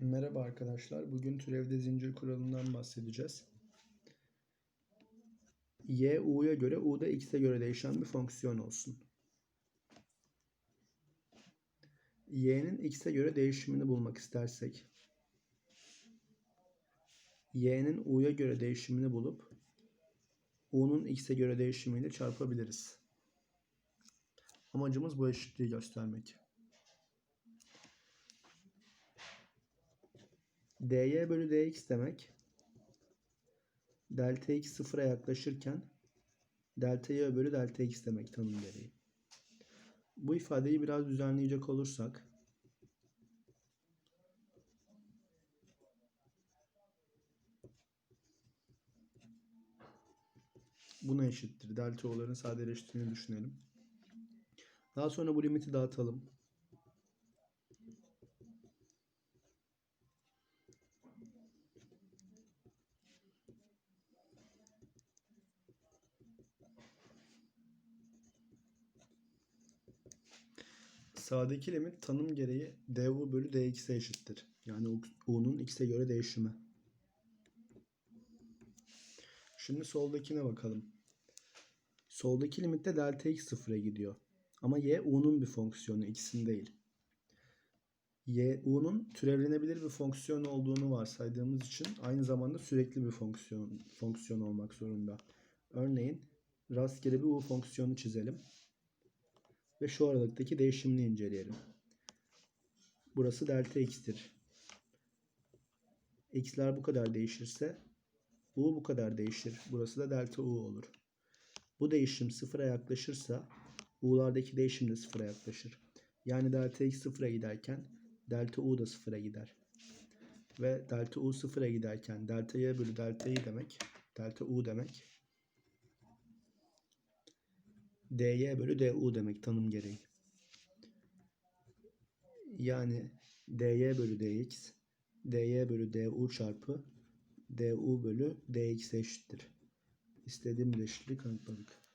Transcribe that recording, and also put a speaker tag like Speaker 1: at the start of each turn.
Speaker 1: Merhaba arkadaşlar. Bugün türevde zincir kuralından bahsedeceğiz. y u'ya göre u da x'e göre değişen bir fonksiyon olsun. y'nin x'e göre değişimini bulmak istersek y'nin u'ya göre değişimini bulup u'nun x'e göre değişimiyle çarpabiliriz. Amacımız bu eşitliği göstermek. Dy bölü dx demek delta x sıfıra yaklaşırken delta y bölü delta x demek tanım gereği. Bu ifadeyi biraz düzenleyecek olursak buna eşittir. Delta o'ların sadeleştiğini düşünelim. Daha sonra bu limiti dağıtalım. Sağdaki limit tanım gereği du bölü dx'e eşittir. Yani u'nun x'e göre değişimi. Şimdi soldakine bakalım. Soldaki limitte delta x sıfıra gidiyor. Ama y u'nun bir fonksiyonu x'in değil. y u'nun türevlenebilir bir fonksiyon olduğunu varsaydığımız için aynı zamanda sürekli bir fonksiyon fonksiyon olmak zorunda. Örneğin rastgele bir u fonksiyonu çizelim ve şu aralıktaki değişimini inceleyelim. Burası delta x'tir. x'ler bu kadar değişirse u bu kadar değişir. Burası da delta u olur. Bu değişim sıfıra yaklaşırsa u'lardaki değişim de sıfıra yaklaşır. Yani delta x sıfıra giderken delta u da sıfıra gider. Ve delta u sıfıra giderken delta y bölü delta y demek delta u demek dy bölü du demek tanım gereği. Yani dy bölü dx dy bölü du çarpı du bölü dx eşittir. İstediğim eşitliği kanıtladık.